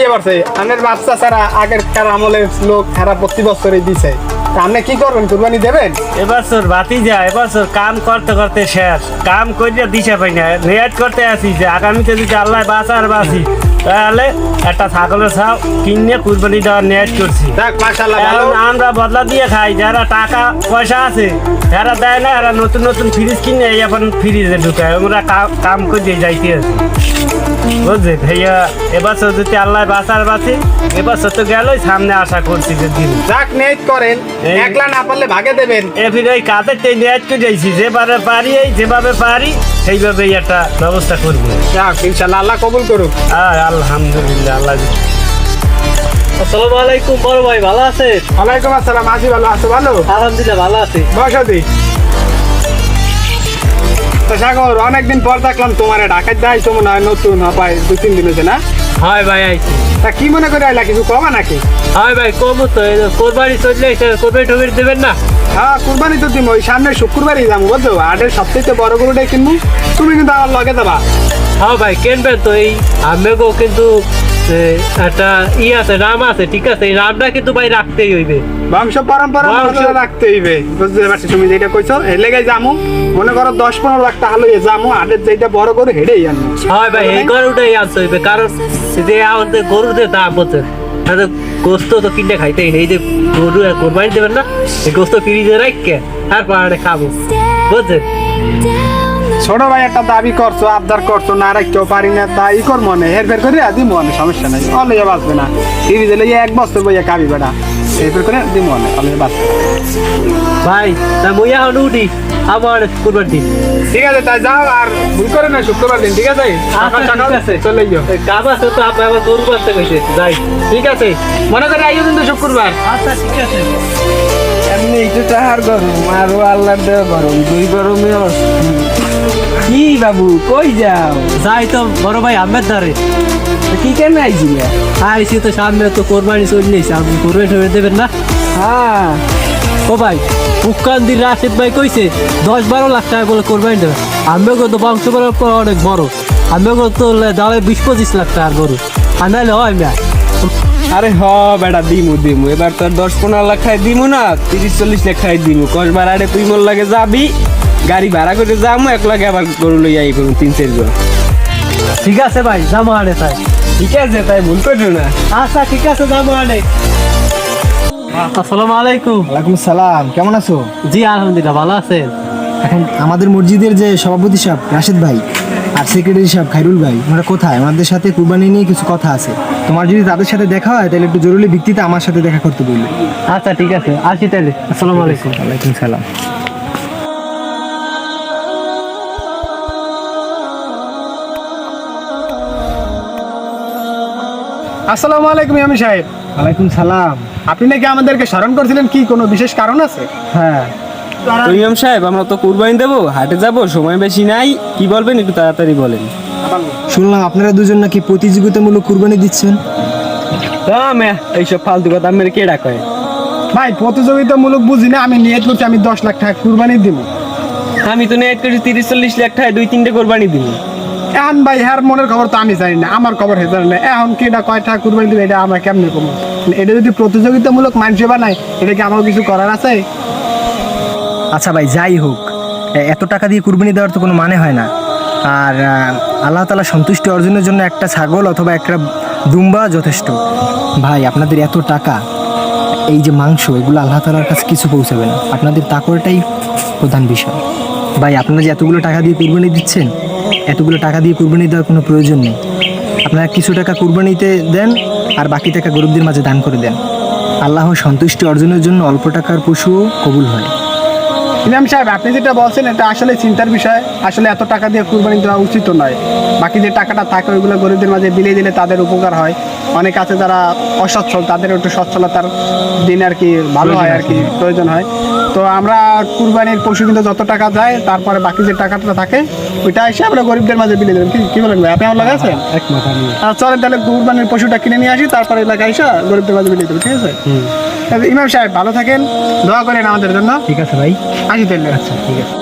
হয়ে পারছে আপনার বাচ্চা ছাড়া আগের কার আমলের লোক খারাপ প্রতি বছরই দিছে। আপনি কি করবেন, কুরবানি দেবেন? এবছর বাতি যা এবছর কাম করতে করতে শেষ। কাম করিয়া দিশা পাই না রেয়াজ করতে আসি যে, আগামীতে যদি আল্লাহ বাঁচার বাঁচি তাহলে একটা ছাগলের ছাও কিনে কুরবানি দেওয়ার নিয়াজ করছি এখন আমরা বদলা দিয়ে খাই যারা টাকা পয়সা আছে যারা দেয় না এরা নতুন নতুন ফ্রিজ কিনে এই এখন ফ্রিজে ঢুকায় আমরা কাম করে যাইতে আছি। বুঝলি? ভাইয়া এবছর যদি আল্লাহ বাঁচার বাঁচি এবছর তো গেলই সামনে আশা করছি যে দিন যাক নেট করেন। একলা না পারলে ভাগে দেবেন। এ ফিরে ওই কাজের নিয়াজ করে যাইছি যেভাবে পারি এই যেভাবে পারি সেইভাবেই একটা ব্যবস্থা করব। যাক ইনশাআল্লাহ আল্লাহ কবুল করুক। আর আলহামদুলিল্লাহ আল্লাহ আসসালামু আলাইকুম বড় ভাই ভালো আছে ওয়ালাইকুম আসসালাম আসি ভালো আছো ভালো? আলহামদুলিল্লাহ ভালো আছি। তো সাগর অনেকদিন পর দেখলাম তোমার ঢাকায় দেয় মনে হয় নতুন হয় দু তিন দিন হয়েছে না? হয় ভাই আইছি তা কি মনে করে আইলা কিছু কমা নাকি? হয় ভাই কমু তো এই যে কোরবানি চললে কোরবানি টবির দেবেন না। হ্যাঁ কুরবানি তো দিব ওই সামনে শুক্রবারই যাব বুঝছ? আটের সবথেকে বড় গরুটাই কিনবো তুমি কিন্তু আমার লগে দেবা হ্যাঁ ভাই কিনবেন তো এই আমেগো কিন্তু একটা ই আছে নাম আছে ঠিক আছে? এই নামটা কিন্তু ভাই রাখতেই হইবে। বংশ পরম্পরা রাখতে হইবে। বুঝতে পারছি তুমি যেটা কইছো? এর লেগে যামু। মনে করো দশ পনেরো লাখ টাকা লইয়ে যামু আটের যেটা বড় গরু হেডেই আনব। হয় ভাই এই গরুটাই আনতে হইবে কারণ যে আমাদের গরুদের দাম হচ্ছে তাহলে গোস্ত তো কিনে খাইতেই নেই। যে গরু কোরবানি দেবেন না এই গোস্ত ফ্রিজে রাখকে আর পাহাড়ে খাব। বুঝছেন ছোট ভাই একটা দাবি করছ আবদার করছ না রাখতেও পারি না তা ই কর মনে হের ফের করে আজি মনে সমস্যা নাই অলইয়া বাঁচবে না। টিভি দিলে এক বছর বইয়া কাবি বেটা এরপর করে দি মনে অলইয়া বাঁচবে ভাই তা মুই এখন উঠি আবার কোরবানি দিন। ঠিক আছে তাই যাও আর ভুল করে না শুক্রবার দিন ঠিক আছে? সকাল আচ্ছা, সকাল আছে। চলে যাও কাজ আছে তো আপনি আমার গরু বাঁচতে কইছে যাই ঠিক আছে। মনে করে আইও কিন্তু শুক্রবার। আচ্ছা ঠিক আছে। এমনি একটু টাহার গরম আরও আল্লাহর দেওয়া গরম দুই গরমে কি বাবু, কই যাও? যাই তো বড় ভাই আমের ধারে। কি কেন আইছিলে? আইসি তো সামনে তো কোরবানি চললেছে আপনি কোরবানি ঠবে দেবেন না? হ্যাঁ। ও ভাই মুক্কান্দির রাশেদ ভাই কইছে, দশ বারো লাখ টাকা বলে কোরবানি দেবে। আমি তো বংশ পরম্পরা অনেক বড়। আমি তো দাঁড়ে বিশ পঁচিশ লাখ টাকার গরু। আর হয় মিয়া আরে হ, বেটা, দিমু দিমু। এবার তোর দশ পনেরো লাখ খাই দিমু না, তিরিশ চল্লিশ লাখ খাই দিমু। কসবার আরে তুই মোর লাগে যাবি? গাড়ি ভাড়া করে যাব এক লাগে আবার গরু লই আই করুন তিন চার জন ঠিক আছে ভাই জামা আনে তাই। ঠিক আছে তাই ভুল করছ না। আচ্ছা ঠিক আছে জামা আনে। আসসালামু আলাইকুম। ওয়ালাইকুম সালাম কেমন আছো? জি আলহামদুলিল্লাহ ভালো আছেন এখন আমাদের মসজিদের যে সভাপতি সাহেব রাশেদ ভাই আর সেক্রেটারি সাহেব খাইরুল ভাই ওনারা কোথায়? আমাদের সাথে কুরবানি নিয়ে কিছু কথা আছে। তোমার যদি তাদের সাথে দেখা হয় তাহলে একটু জরুরি ভিত্তিতে আমার সাথে দেখা করতে বলল আচ্ছা ঠিক আছে আসি তাহলে। আসসালামু আলাইকুম। ওয়ালাইকুম সালাম। আসসালামু আলাইকুম আমি সাহেব। ওয়ালাইকুম সালাম। আপনি নাকি আমাদেরকে স্মরণ করছিলেন কি কোনো বিশেষ কারণ আছে? হ্যাঁ। তো ইমাম সাহেব আমরা তো কুরবানি দেবো হাটে যাব সময় বেশি নাই কি বলবেন একটু তাড়াতাড়ি বলেন। শুনলাম আপনারা দুজন নাকি প্রতিযোগিতামূলক কুরবানি দিচ্ছেন। এইসব ফালতু কথা মেরে কে ডাকায় ভাই প্রতিযোগিতামূলক বুঝি না আমি নিয়ত করছি আমি দশ লাখ টাকা কুরবানি দিব। আমি তো নেট করেছি তিরিশ চল্লিশ লাখ টাকা দুই তিনটে কোরবানি দিব। এখন ভাই হ্যার মনের খবর তো আমি জানি না, আমার খবর হে জানি না। এখন কি এটা কয় টাকা কুরবানি দিবে, এটা আমরা কেমনে কমো? এটা যদি প্রতিযোগিতামূলক মানুষ বানায়, এটা কি আমার কিছু করার আছে? আচ্ছা ভাই, যাই হোক এত টাকা দিয়ে কুরবানি দেওয়ার তো কোনো মানে হয় না। আর আল্লাহ তালা সন্তুষ্টি অর্জনের জন্য একটা ছাগল অথবা একটা দুম্বা যথেষ্ট। ভাই, আপনাদের এত টাকা, এই যে মাংস, এগুলো আল্লাহ তালার কাছে কিছু পৌঁছাবে না। আপনাদের তাকরটাই প্রধান বিষয়। ভাই, আপনারা যে এতগুলো টাকা দিয়ে কুরবানি দিচ্ছেন এতগুলো টাকা দিয়ে কুরবানি দেওয়ার কোনো প্রয়োজন নেই। আপনারা কিছু টাকা কুরবানিতে দেন আর বাকি টাকা গরিবদের মাঝে দান করে দেন। আল্লাহ সন্তুষ্টি অর্জনের জন্য অল্প টাকার পশুও কবুল হয়। ইমাম সাহেব আপনি যেটা বলছেন এটা আসলে চিন্তার বিষয়। আসলে এত টাকা দিয়ে কুরবানি দেওয়া উচিত নয়। বাকি যে টাকাটা থাকে ওইগুলো গরিবদের মাঝে বিলিয়ে দিলে তাদের উপকার হয়। অনেক আছে যারা অসচ্ছল তাদের একটু সচ্ছলতার দিন আর কি ভালো হয় আর কি প্রয়োজন হয়। তো আমরা কুরবানির পশু কিন্তু যত টাকা যায় তারপরে বাকি যে টাকাটা থাকে ওইটা এসে আমরা গরিবদের মাঝে বিলিয়ে দেবেন কি- বলেন ভাই আপনি আমার লাগে আছেন? আর চলেন তাহলে কুরবানির পশুটা কিনে নিয়ে আসি তারপরে এলাকায় এসে গরিবদের মাঝে বিলিয়ে দেবো ঠিক আছে? ইমাম সাহেব ভালো থাকেন। দোয়া করেন আমাদের জন্য। ঠিক আছে ভাই। তাহলে আচ্ছা ঠিক আছে।